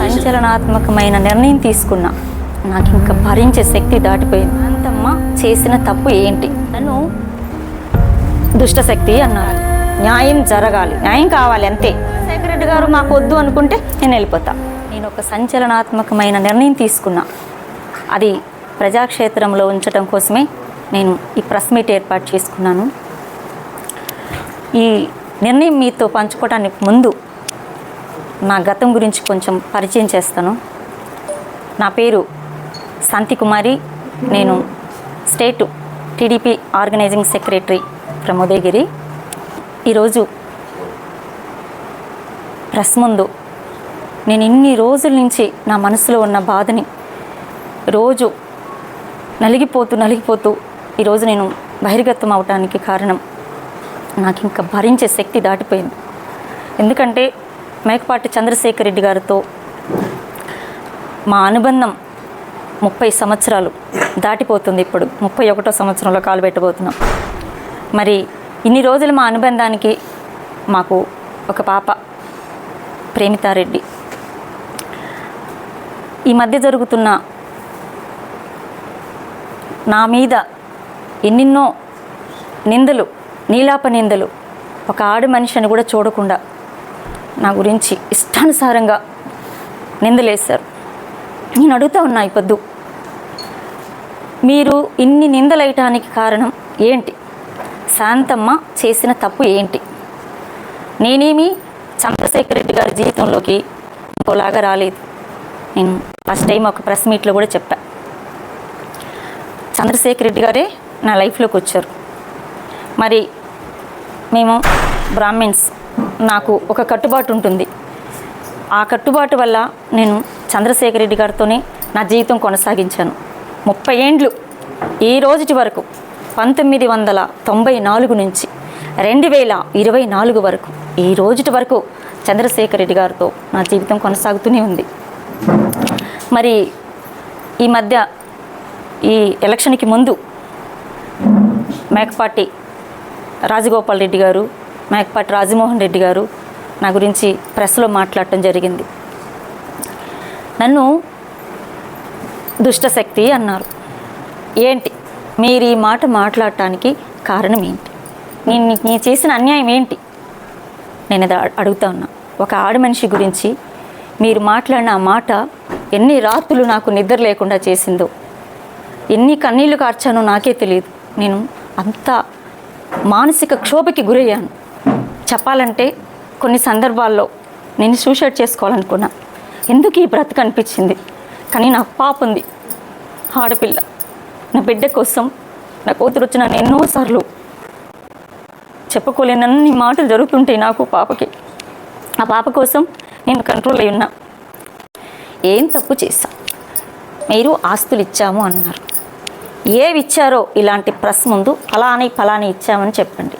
సంచలనాత్మకమైన నిర్ణయం తీసుకున్నా నాకు ఇంకా భరించే శక్తి దాటిపోయింది అంతమ్మ చేసిన తప్పు ఏంటి నన్ను దుష్టశక్తి అన్నారు న్యాయం జరగాలి న్యాయం కావాలి అంతే సెక్రటరీ గారు మాకు వద్దు అనుకుంటే నేను వెళ్ళిపోతా నేను ఒక సంచలనాత్మకమైన నిర్ణయం తీసుకున్నా అది ప్రజాక్షేత్రంలో ఉంచడం కోసమే నేను ఈ ప్రెస్ మీట్ ఏర్పాటు చేసుకున్నాను ఈ నిర్ణయం మీతో పంచుకోవడానికి ముందు నా గతం గురించి కొంచెం పరిచయం చేస్తాను. నా పేరు శాంతి కుమారి. నేను state TDP organising secretary from Udayagiri ఈరోజు ప్రెస్ ముందు నేను ఇన్ని రోజుల నుంచి నా మనసులో ఉన్న బాధని రోజు నలిగిపోతూ నలిగిపోతూ ఈరోజు నేను బహిర్గతం అవటానికి కారణం నాకు ఇంకా భరించే శక్తి దాటిపోయింది. ఎందుకంటే మేకపాటి చంద్రశేఖర్ రెడ్డి గారితో మా అనుబంధం ముప్పై సంవత్సరాలు దాటిపోతుంది ఇప్పుడు. ముప్పై ఒకటో సంవత్సరంలో కాలు పెట్టబోతున్నాం. మరి ఇన్ని రోజులు మా అనుబంధానికి మాకు ఒక పాప ప్రేమితారెడ్డి. ఈ మధ్య జరుగుతున్న నా మీద ఎన్నెన్నో నిందలు నీలాప నిందలు ఒక ఆడు మనిషిని కూడా చూడకుండా నా గురించి ఇష్టానుసారంగా నిందలేశారు. నేను అడుగుతా ఉన్నా ఈ పొద్దు. మీరు ఇన్ని నిందలేయటానికి కారణం ఏంటి? శాంతమ్మ చేసిన తప్పు ఏంటి? నేనేమి చంద్రశేఖర్ రెడ్డి గారి జీవితంలోకి ఇంకోలాగా రాలేదు. నేను ఫస్ట్ టైం ఒక ప్రెస్ మీట్లో కూడా చెప్పా. చంద్రశేఖర్ రెడ్డి గారే నా లైఫ్లోకి వచ్చారు. మరి మేము బ్రాహ్మిన్స్ నాకు ఒక కట్టుబాటు ఉంటుంది. ఆ కట్టుబాటు వల్ల నేను చంద్రశేఖర్ రెడ్డి గారితోనే నా జీవితం కొనసాగించాను. ముప్పై ఏండ్లు ఈ రోజుటి వరకు పంతొమ్మిది వందల తొంభై నాలుగు నుంచి రెండు వేల ఇరవై నాలుగు వరకు ఈ రోజుటి వరకు చంద్రశేఖర్ రెడ్డి గారితో నా జీవితం కొనసాగుతూనే ఉంది. మరి ఈ మధ్య ఈ ఎలక్షన్కి ముందు మేకపాటి రాజగోపాల్ రెడ్డి గారు మేకపాటి రాజమోహన్ రెడ్డి గారు నా గురించి ప్రెస్లో మాట్లాడటం జరిగింది. నన్ను దుష్టశక్తి అన్నారు. ఏంటి? మీరు ఈ మాట మాట్లాడటానికి కారణం ఏంటి? నేను నేను చేసిన అన్యాయం ఏంటి? నేను అది అడుగుతా ఉన్నా. ఒక ఆడ మనిషి గురించి మీరు మాట్లాడిన ఆ మాట ఎన్ని రాత్రులు నాకు నిద్ర లేకుండా చేసిందో ఎన్ని కన్నీళ్ళు కార్చానో నాకే తెలియదు. నేను అంత మానసిక క్షోభకి గురయ్యాను. చెప్పాలంటే కొన్ని సందర్భాల్లో నేను సూసైడ్ చేసుకోవాలనుకున్నా. ఎందుకు ఈ బ్రతుకు అనిపించింది? కానీ నా పాప ఉంది. ఆడపిల్ల. నా బిడ్డ కోసం నా కూతురు వచ్చిన ఎన్నోసార్లు చెప్పుకోలేనన్ని మాటలు జరుగుతుంటాయి నాకు పాపకి. ఆ పాప కోసం నేను కంట్రోల్ అయి ఉన్నా. ఏం తప్పు చేశా? మీరు ఆస్తులు ఇచ్చాము అన్నారు. ఏవి ఇచ్చారో ఇలాంటి ప్రెస్ ముందు ఫలాని ఫలాని ఇచ్చామని చెప్పండి.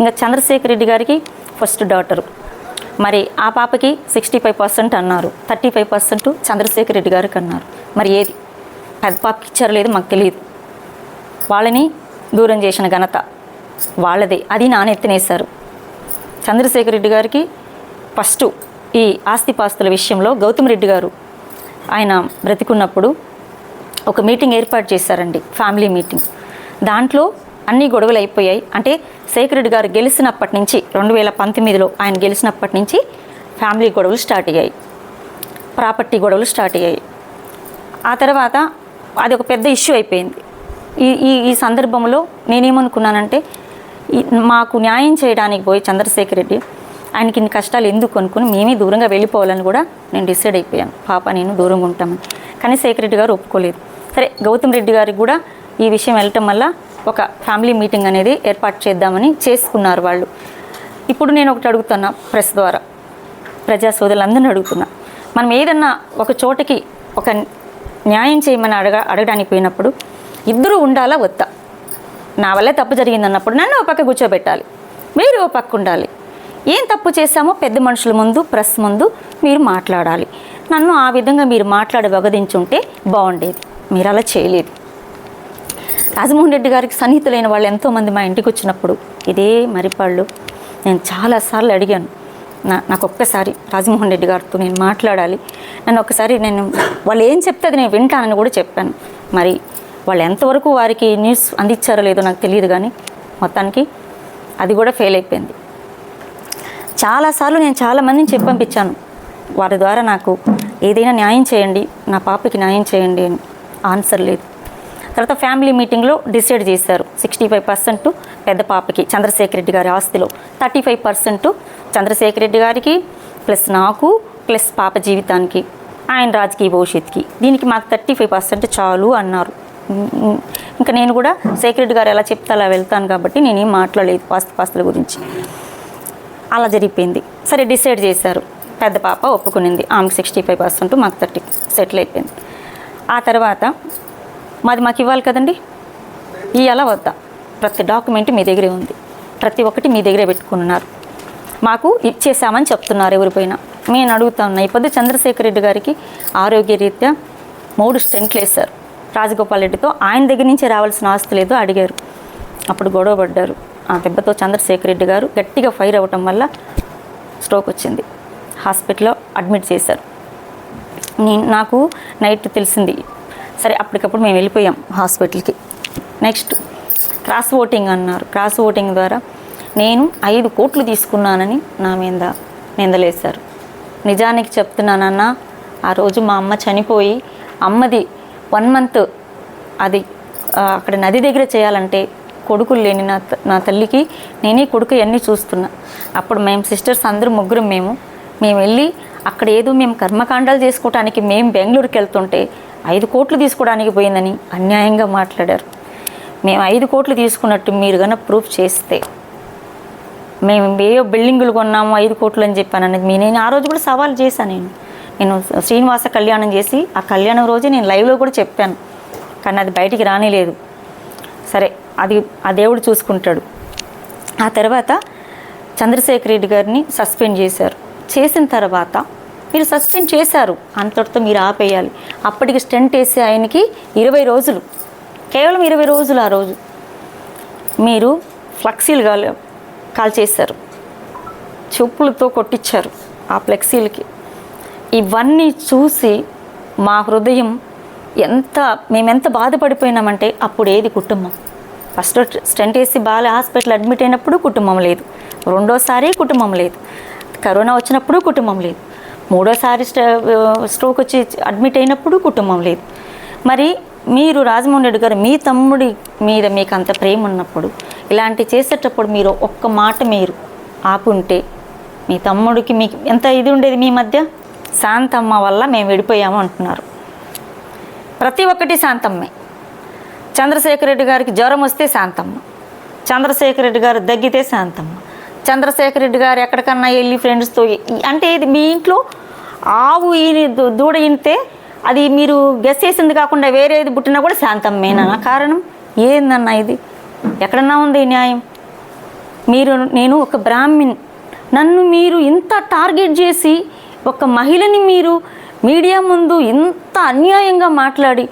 ఇంకా చంద్రశేఖర్ రెడ్డి గారికి ఫస్ట్ డాటరు. మరి ఆ పాపకి సిక్స్టీ ఫైవ్ పర్సెంట్ అన్నారు. Thirty five percent Chandrasekhar Reddy గారికి అన్నారు. మరి ఏది? పెద్ద పాపకి ఇచ్చారో లేదు మాకు తెలియదు. వాళ్ళని దూరం చేసిన ఘనత వాళ్ళదే. అది నానెత్తినేశారు. చంద్రశేఖర్ రెడ్డి గారికి ఫస్ట్ ఈ ఆస్తిపాస్తుల విషయంలో గౌతమ్ రెడ్డి గారు ఆయన బ్రతికున్నప్పుడు ఒక మీటింగ్ ఏర్పాటు చేశారండి ఫ్యామిలీ మీటింగ్. దాంట్లో అన్ని గొడవలు అయిపోయాయి. అంటే శేఖర్ గారు గెలిచినప్పటి నుంచి రెండు వేల పంతొమ్మిదిలో ఆయన గెలిచినప్పటి నుంచి ఫ్యామిలీ గొడవలు స్టార్ట్ అయ్యాయి. ప్రాపర్టీ గొడవలు స్టార్ట్ అయ్యాయి. ఆ తర్వాత అది ఒక పెద్ద ఇష్యూ అయిపోయింది. ఈ ఈ ఈ సందర్భంలో నేనేమనుకున్నానంటే మాకు న్యాయం చేయడానికి పోయి చంద్రశేఖర్ రెడ్డి ఆయనకి ఇన్ని కష్టాలు ఎందుకు అనుకుని మేమే దూరంగా వెళ్ళిపోవాలని కూడా నేను డిసైడ్ అయిపోయాను. పాప నేను దూరంగా ఉంటామని. కానీ శేఖర్ రెడ్డి గారు ఒప్పుకోలేదు. సరే గౌతమ్ రెడ్డి గారికి కూడా ఈ విషయం వెళ్ళటం వల్ల ఒక ఫ్యామిలీ మీటింగ్ అనేది ఏర్పాటు చేద్దామని చేసుకున్నారు వాళ్ళు. ఇప్పుడు నేను ఒకటి అడుగుతున్నా ప్రెస్ ద్వారా. ప్రజా సోదరులందరినీ అడుగుతున్నా. మనం ఏదన్నా ఒక చోటకి ఒక న్యాయం చేయమని అడగ అడగడానికి పోయినప్పుడు ఇద్దరు ఉండాలా వద్దా? నా వల్లే తప్పు జరిగింది అన్నప్పుడు నన్ను ఒక పక్క కూర్చోబెట్టాలి. మీరు ఓ పక్క ఉండాలి. ఏం తప్పు చేశామో పెద్ద మనుషుల ముందు ప్రెస్ ముందు మీరు మాట్లాడాలి. నన్ను ఆ విధంగా మీరు మాట్లాడి వగదించుంటే బాగుండేది. మీరు అలా చేయలేదు. రాజమోహన్ రెడ్డి గారికి సన్నిహితులైన వాళ్ళు ఎంతోమంది మా ఇంటికి వచ్చినప్పుడు ఇదే మరిపాళ్ళు నేను చాలాసార్లు అడిగాను. నా నాకు ఒక్కసారి రాజమోహన్ రెడ్డి గారితో నేను మాట్లాడాలి. నన్ను ఒక్కసారి నేను వాళ్ళు ఏం చెప్తే అది నేను వింటానని కూడా చెప్పాను. మరి వాళ్ళు ఎంతవరకు వారికి న్యూస్ అందించారో లేదో నాకు తెలియదు కానీ మొత్తానికి అది కూడా ఫెయిల్ అయిపోయింది. చాలాసార్లు నేను చాలామందిని చెప్పి పంపించాను. వారి ద్వారా నాకు ఏదైనా న్యాయం చేయండి నా పాపకి న్యాయం చేయండి అని. ఆన్సర్ లేదు. తర్వాత ఫ్యామిలీ మీటింగ్లో డిసైడ్ చేశారు. సిక్స్టీ ఫైవ్ పర్సెంట్ పెద్ద పాపకి చంద్రశేఖర్ రెడ్డి గారి ఆస్తిలో thirty five percent Chandrasekhar Reddy గారికి ప్లస్ నాకు ప్లస్ పాప జీవితానికి ఆయన రాజకీయ భవిష్యత్తుకి. దీనికి మాకు థర్టీ ఫైవ్ పర్సెంట్ చాలు అన్నారు. ఇంకా నేను కూడా శేఖర్ రెడ్డి గారు ఎలా చెప్తే అలా వెళ్తాను కాబట్టి నేను ఏం మాట్లాడలేదు పాస్త పాస్తుల గురించి. అలా జరిగిపోయింది. సరే డిసైడ్ చేశారు. పెద్ద పాప ఒప్పుకునింది. ఆమెకు సిక్స్టీ ఫైవ్ పర్సెంట్ మాకు థర్టీ సెటిల్ అయిపోయింది. ఆ తర్వాత మాది మాకు ఇవ్వాలి కదండి? ఇవ్వాలా వద్దా ప్రతి డాక్యుమెంట్ మీ దగ్గరే ఉంది. ప్రతి ఒక్కటి మీ దగ్గరే పెట్టుకున్నారు. మాకు ఇచ్చేసామని చెప్తున్నారు ఎవరిపైన నేను అడుగుతా ఉన్నా ఈ పొద్దు చంద్రశేఖర్ రెడ్డి గారికి ఆరోగ్య రీత్యా మూడు స్టెంట్లు వేశారు. రాజగోపాల్ రెడ్డితో ఆయన దగ్గర నుంచి రావాల్సిన ఆస్తి లేదో అడిగారు. అప్పుడు గొడవ పడ్డారు. ఆ దెబ్బతో చంద్రశేఖర్ రెడ్డి గారు గట్టిగా ఫైర్ అవ్వటం వల్ల స్ట్రోక్ వచ్చింది. హాస్పిటల్లో అడ్మిట్ చేశారు. నేను నాకు నైట్ తెలిసింది. సరే అప్పటికప్పుడు మేము వెళ్ళిపోయాం హాస్పిటల్కి. నెక్స్ట్ క్రాస్ ఓటింగ్ అన్నారు. క్రాస్ ఓటింగ్ ద్వారా నేను ఐదు కోట్లు తీసుకున్నానని నా మీద నిందలేశారు. నిజానికి చెప్తున్నానన్న ఆ రోజు మా అమ్మ చనిపోయి అమ్మది వన్ మంత్ అది అక్కడ నది దగ్గర చేయాలంటే కొడుకులు లేని నా త- నా తల్లికి నేనే కొడుకు అన్నీ చూస్తున్నా. అప్పుడు మేము సిస్టర్స్ అందరూ ముగ్గురం మేము మేము వెళ్ళి అక్కడ ఏదో మేము కర్మకాండాలు చేసుకోవడానికి మేము బెంగళూరుకి వెళ్తుంటే ఐదు కోట్లు తీసుకోవడానికి పోయిందని అన్యాయంగా మాట్లాడారు. మేము ఐదు కోట్లు తీసుకున్నట్టు మీరు కనుక ప్రూఫ్ చేస్తే మేము ఏయో బిల్డింగులు కొన్నాము ఐదు కోట్లు అని చెప్పాను అనేది మీ నేను ఆ రోజు కూడా సవాల్ చేశాను నేను. నేను శ్రీనివాస కళ్యాణం చేసి ఆ కళ్యాణం రోజే నేను లైవ్లో కూడా చెప్పాను. కానీ అది బయటికి రానిలేదు. సరే అది ఆ దేవుడు చూసుకుంటాడు. ఆ తర్వాత చంద్రశేఖర్ రెడ్డి గారిని సస్పెండ్ చేశారు. చేసిన తర్వాత మీరు సస్పెండ్ చేశారు. అంతటితో మీరు ఆపేయాలి. అప్పటికి స్టెంట్ వేసే ఆయనకి ఇరవై రోజులు. కేవలం ఇరవై రోజులు ఆ రోజు. మీరు ఫ్లెక్సీలు కాల్ కాల్ చేశారు. చెప్పులతో కొట్టించారు ఆ ఫ్లెక్సీలకి. ఇవన్నీ చూసి మా హృదయం ఎంత మేమెంత బాధపడిపోయినామంటే అప్పుడు ఏది కుటుంబం. ఫస్ట్ స్టెంట్ వేసి బాల హాస్పిటల్ అడ్మిట్ అయినప్పుడు కుటుంబం లేదు. రెండోసారి కుటుంబం లేదు. కరోనా వచ్చినప్పుడు కుటుంబం లేదు. మూడోసారి స్ట్రోక్ వచ్చి అడ్మిట్ అయినప్పుడు కుటుంబం లేదు. మరి మీరు రాజమోహన్ రెడ్డి గారు మీ తమ్ముడి మీద మీకు అంత ప్రేమ ఉన్నప్పుడు ఇలాంటి చేసేటప్పుడు మీరు ఒక్క మాట మీరు ఆపుంటే మీ తమ్ముడికి మీకు ఎంత ఇది ఉండేది మీ మధ్య? శాంతమ్మ వల్ల మేము విడిపోయాము అంటున్నారు. ప్రతి ఒక్కటి శాంతమ్మే. చంద్రశేఖర్ రెడ్డి గారికి జ్వరం వస్తే శాంతమ్మ. చంద్రశేఖర్ రెడ్డి గారు దగ్గితే శాంతమ్మ. చంద్రశేఖర్ రెడ్డి గారు ఎక్కడికన్నా వెళ్ళి ఫ్రెండ్స్తో అంటే ఇది మీ ఇంట్లో ఆవు ఈని దూడ ఇంతే అది మీరు గెస్ చేసింది కాకుండా వేరేది పుట్టినా కూడా శాంతమ్మేనా? కారణం ఏందన్నా ఇది? ఎక్కడన్నా ఉంది న్యాయం? మీరు నేను ఒక బ్రాహ్మిన్ నన్ను మీరు ఇంత టార్గెట్ చేసి ఒక మహిళని మీరు మీడియా ముందు ఇంత అన్యాయంగా మాట్లాడి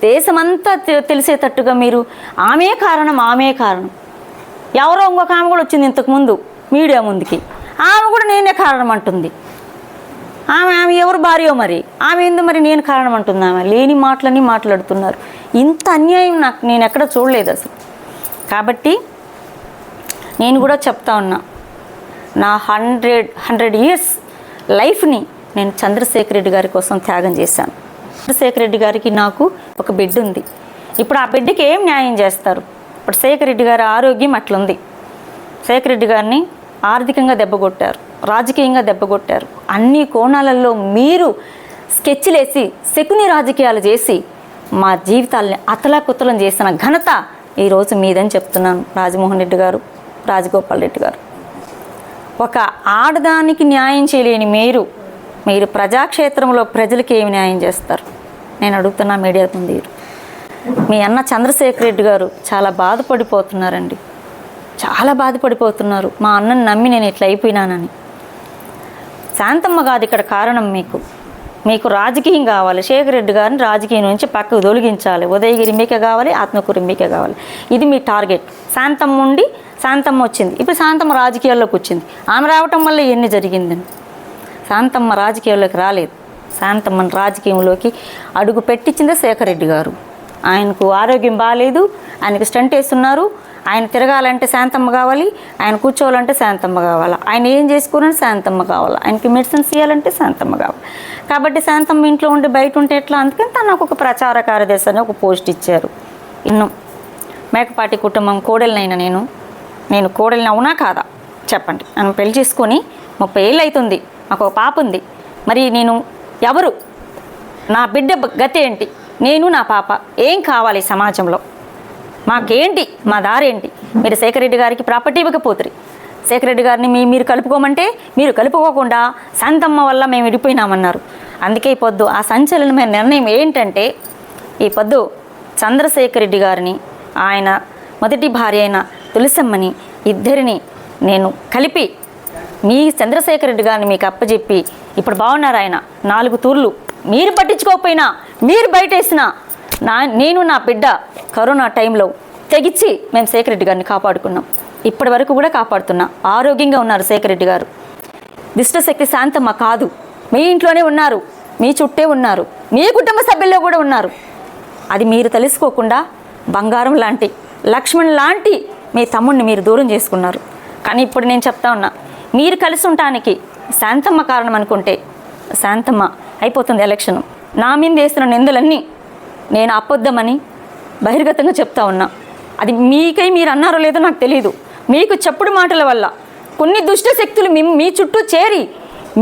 దేశమంతా తె- తెలిసేటట్టుగా మీరు ఆమె కారణం ఆమె కారణం. ఎవరో ఇంకొక ఆమె కూడా వచ్చింది ఇంతకుముందు మీడియా ముందుకి. ఆమె కూడా నేనే కారణం అంటుంది. ఆమె ఆమె ఎవరు భార్యో మరి? ఆమె ఏందో మరి నేను కారణం అంటుంది ఆమె? లేని మాటలని మాట్లాడుతున్నారు. ఇంత అన్యాయం నాకు నేను ఎక్కడ చూడలేదు అసలు. కాబట్టి నేను కూడా చెప్తా ఉన్నా నా హండ్రెడ్ హండ్రెడ్ ఇయర్స్ లైఫ్ని నేను చంద్రశేఖర్ రెడ్డి గారి కోసం త్యాగం చేశాను. చంద్రశేఖర్ రెడ్డి గారికి నాకు ఒక బిడ్డ ఉంది. ఇప్పుడు ఆ బిడ్డకి ఏం న్యాయం చేస్తారు? ఇప్పుడు శేఖర్ రెడ్డి గారి ఆరోగ్యం అట్లుంది. శేఖర్ రెడ్డి గారిని ఆర్థికంగా దెబ్బకొట్టారు రాజకీయంగా దెబ్బకొట్టారు అన్ని కోణాలలో మీరు స్కెచ్లేసి శకుని రాజకీయాలు చేసి మా జీవితాల్ని అతలాకుతలం చేసిన ఘనత ఈరోజు మీదని చెప్తున్నాను రాజమోహన్ రెడ్డి గారు రాజగోపాల్ రెడ్డి గారు. ఒక ఆడదానికి న్యాయం చేయలేని మీరు మీరు ప్రజాక్షేత్రంలో ప్రజలకి ఏమి న్యాయం చేస్తారు? నేను అడుగుతున్నా మీడియా ముందు మీ అన్న చంద్రశేఖర్ రెడ్డి గారు చాలా బాధపడిపోతున్నారండి. చాలా బాధపడిపోతున్నారు. మా అన్నని నమ్మి నేను ఇట్లా అయిపోయినానని. శాంతమ్మ కాదు ఇక్కడ కారణం మీకు. మీకు రాజకీయం కావాలి. శేఖర్ రెడ్డి గారిని రాజకీయం నుంచి పక్కకు తొలగించాలి. ఉదయగిరి మీకే కావాలి ఆత్మకూరి మీకే కావాలి. ఇది మీ టార్గెట్. శాంతమ్మ ఉండి శాంతమ్మ వచ్చింది. ఇప్పుడు శాంతమ్మ రాజకీయాల్లోకి వచ్చింది. ఆమె రావటం వల్ల ఇవన్నీ జరిగిందని? శాంతమ్మ రాజకీయాల్లోకి రాలేదు. శాంతమ్మని రాజకీయంలోకి అడుగు పెట్టించిందే శేఖర్ రెడ్డి గారు. ఆయనకు ఆరోగ్యం బాగాలేదు ఆయనకు స్టంట్ వేస్తున్నారు ఆయన తిరగాలంటే శాంతమ్మ కావాలి ఆయన కూర్చోవాలంటే శాంతమ్మ కావాలి ఆయన ఏం చేసుకోవాలంటే శాంతమ్మ కావాలి ఆయనకి మెడిసిన్స్ ఇవ్వాలంటే శాంతమ్మ కావాలి. కాబట్టి శాంతమ్మ ఇంట్లో ఉండి బయట ఉంటే ఎట్లా? అందుకని తనకు ఒక ప్రచార కార్యదర్శి అని ఒక పోస్ట్ ఇచ్చారు. ఇన్ను మేకపాటి కుటుంబం కోడలినైనా నేను నేను కోడలిని అవునా కాదా? చెప్పండి. నన్ను పెళ్ళి చేసుకొని ముప్పై ఏళ్ళు అవుతుంది నాకు ఒక పాప ఉంది. మరి నేను ఎవరు? నా బిడ్డ గతి ఏంటి? నేను నా పాప. ఏం కావాలి సమాజంలో? మాకేంటి? మా దారేంటి? మీరు శేఖర్ రెడ్డి గారికి ప్రాపర్టీ ఇవ్వకపోతురి శేఖర్ రెడ్డి గారిని మీ మీరు కలుపుకోమంటే మీరు కలుపుకోకుండా శాంతమ్మ వల్ల మేము విడిపోయినామన్నారు. అందుకే ఈ పొద్దు ఆ సంచలనమైన నిర్ణయం ఏంటంటే ఈ పొద్దు చంద్రశేఖర్ రెడ్డి గారిని ఆయన మొదటి భార్య అయిన తులసమ్మని ఇద్దరిని నేను కలిపి మీ చంద్రశేఖర్ రెడ్డి గారిని మీకు అప్పచెప్పి ఇప్పుడు బాగున్నారు ఆయన? నాలుగు తూర్లు. మీరు పట్టించుకోకపోయినా మీరు బయటేసిన నా నేను నా బిడ్డ కరోనా టైంలో తెగిచ్చి మేము శేఖరెడ్డి గారిని కాపాడుకున్నాం. ఇప్పటి వరకు కూడా కాపాడుతున్నా. ఆరోగ్యంగా ఉన్నారు శేఖరెడ్డి గారు. దుష్టశక్తి శాంతమ్మ కాదు. మీ ఇంట్లోనే ఉన్నారు. మీ చుట్టే ఉన్నారు. మీ కుటుంబ సభ్యుల్లో కూడా ఉన్నారు. అది మీరు తెలుసుకోకుండా బంగారం లాంటి లక్ష్మణ్ లాంటి మీ తమ్ముడిని మీరు దూరం చేసుకున్నారు. కానీ ఇప్పుడు నేను చెప్తా ఉన్నా మీరు కలిసి ఉండటానికి శాంతమ్మ కారణం అనుకుంటే శాంతమ్మ అయిపోతుంది ఎలక్షన్. నా మీద వేస్తున్న నిందలన్నీ నేను అప్పొద్దామని బహిర్గతంగా చెప్తా ఉన్నా. అది మీకై మీరు అన్నారో లేదో నాకు తెలియదు మీకు చెప్పుడు మాటల వల్ల కొన్ని దుష్ట శక్తులు మీ మీ చుట్టూ చేరి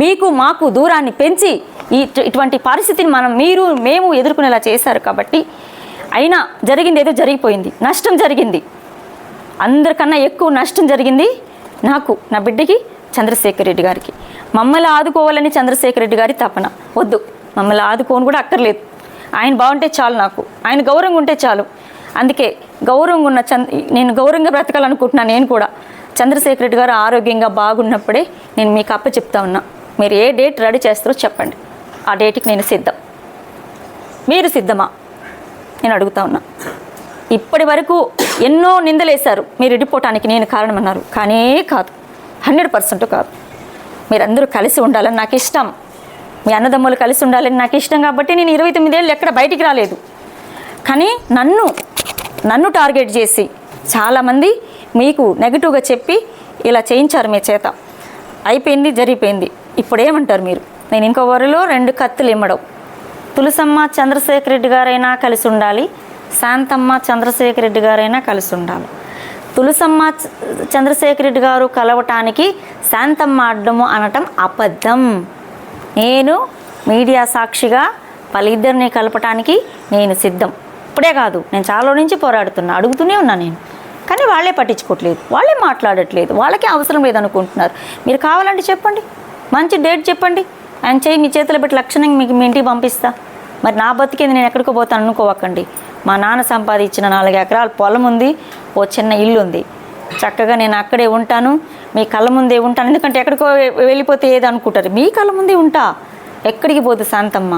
మీకు మాకు దూరాన్ని పెంచి ఈ ఇటువంటి పరిస్థితిని మనం మీరు మేము ఎదుర్కొనేలా చేశారు కాబట్టి అయినా జరిగింది ఏదో జరిగిపోయింది. నష్టం జరిగింది. అందరికన్నా ఎక్కువ నష్టం జరిగింది నాకు నా బిడ్డకి చంద్రశేఖర్ రెడ్డి గారికి. మమ్మల్ని ఆదుకోవాలని చంద్రశేఖర్ రెడ్డి గారి తపన. వద్దు. మమ్మల్ని ఆదుకోని కూడా అక్కర్లేదు. ఆయన బాగుంటే చాలు నాకు. ఆయన గౌరవంగా ఉంటే చాలు. అందుకే గౌరవంగా ఉన్న చంద్ నేను గౌరవంగా బ్రతకాలనుకుంటున్నాను నేను కూడా. చంద్రశేఖర్ రెడ్డి గారు ఆరోగ్యంగా బాగున్నప్పుడే నేను మీకు అప్ప చెప్తా ఉన్నా. మీరు ఏ డేట్ రెడీ చేస్తారో చెప్పండి. ఆ డేట్కి నేను సిద్ధం. మీరు సిద్ధమా? నేను అడుగుతా ఉన్నా. ఇప్పటి వరకు ఎన్నో నిందలేశారు. మీరు ఇడిపోవటానికి నేను కారణమన్నారు. కానీ కాదు. హండ్రెడ్ పర్సెంట్ కాదు. మీరందరూ కలిసి ఉండాలని నాకు ఇష్టం. మీ అన్నదమ్ములు కలిసి ఉండాలని నాకు ఇష్టం కాబట్టి నేను ఇరవై తొమ్మిదేళ్ళు ఎక్కడ బయటికి రాలేదు. కానీ నన్ను నన్ను టార్గెట్ చేసి చాలామంది మీకు నెగిటివ్గా చెప్పి ఇలా చేయించారు మీ చేత. అయిపోయింది జరిగిపోయింది. ఇప్పుడు ఏమంటారు మీరు? నేను ఇంకో వరిలో రెండు కత్తులు ఇమ్మడం. తులసమ్మ చంద్రశేఖర్ రెడ్డి గారైనా కలిసి ఉండాలి శాంతమ్మ చంద్రశేఖర్ రెడ్డి గారైనా కలిసి ఉండాలి. తులసమ్మ చ- చంద్రశేఖర్ రెడ్డి గారు కలవటానికి శాంతమ్మ అడ్డము అనటం అబద్ధం. నేను మీడియా సాక్షిగా వాళ్ళిద్దరిని కలపటానికి నేను సిద్ధం. ఇప్పుడే కాదు నేను చాలా నుంచి పోరాడుతున్నా అడుగుతూనే ఉన్నా నేను. కానీ వాళ్ళే పట్టించుకోవట్లేదు వాళ్ళే మాట్లాడట్లేదు వాళ్ళకే అవసరం లేదనుకుంటున్నారు. మీరు కావాలంటే చెప్పండి మంచి డేట్ చెప్పండి. ఆయన చేయి మీ చేతిలో పెట్టి లక్షణంగా మీకు మీ ఇంటికి పంపిస్తా. మరి నా బతికేది నేను ఎక్కడికో పోతాను అనుకోవకండి. మా నాన్న సంపాదించిన నాలుగు ఎకరాల పొలం ఉంది ఓ చిన్న ఇల్లు ఉంది. చక్కగా నేను అక్కడే ఉంటాను మీ కళ్ళ ముందే ఉంటాను. ఎందుకంటే ఎక్కడికో వెళ్ళిపోతే ఏది అనుకుంటారు మీ కళ్ళ ముందే ఉంటా. ఎక్కడికి పోదు శాంతమ్మ.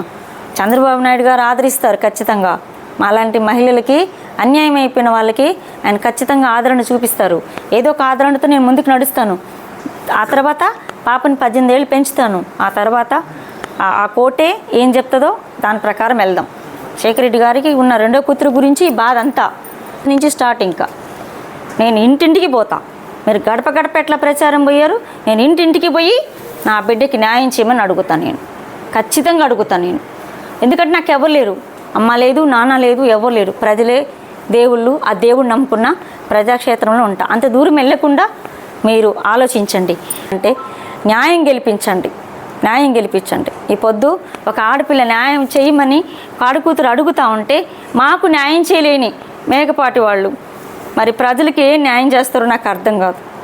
చంద్రబాబు నాయుడు గారు ఆదరిస్తారు ఖచ్చితంగా. మాలాంటి మహిళలకి అన్యాయం అయిపోయిన వాళ్ళకి ఆయన ఖచ్చితంగా ఆదరణ చూపిస్తారు. ఏదో ఒక ఆదరణతో నేను ముందుకు నడుస్తాను. ఆ తర్వాత పాపని పద్దెనిమిది ఏళ్ళు పెంచుతాను. ఆ తర్వాత ఆ కోటే ఏం చెప్తుందో దాని ప్రకారం వెళ్దాం. శేఖర్ రెడ్డి గారికి ఉన్న రెండో కూతురు గురించి బాధ అంతా. నుంచి స్టార్ట్ ఇంకా. నేను ఇంటింటికి పోతా. మీరు గడప గడప ఎట్లా ప్రచారం పోయారు? నేను ఇంటింటికి పోయి నా బిడ్డకి న్యాయం చేయమని అడుగుతాను నేను. ఖచ్చితంగా అడుగుతాను నేను. ఎందుకంటే నాకు ఎవరు లేరు. అమ్మ లేదు నాన్న లేదు ఎవరు లేరు. ప్రజలే దేవుళ్ళు ఆ దేవుడు నమ్ముకున్న ప్రజాక్షేత్రంలో ఉంటా. అంత దూరం వెళ్ళకుండా మీరు ఆలోచించండి. అంటే న్యాయం గెలిపించండి. న్యాయం గెలిపించండి. ఈ పొద్దు ఒక ఆడపిల్ల న్యాయం చేయమని ఆడకూతురు అడుగుతా ఉంటే మాకు న్యాయం చేయలేని మేకపాటి వాళ్ళు. మరి ప్రజలకి ఏం న్యాయం చేస్తారో నాకు అర్థం కాదు.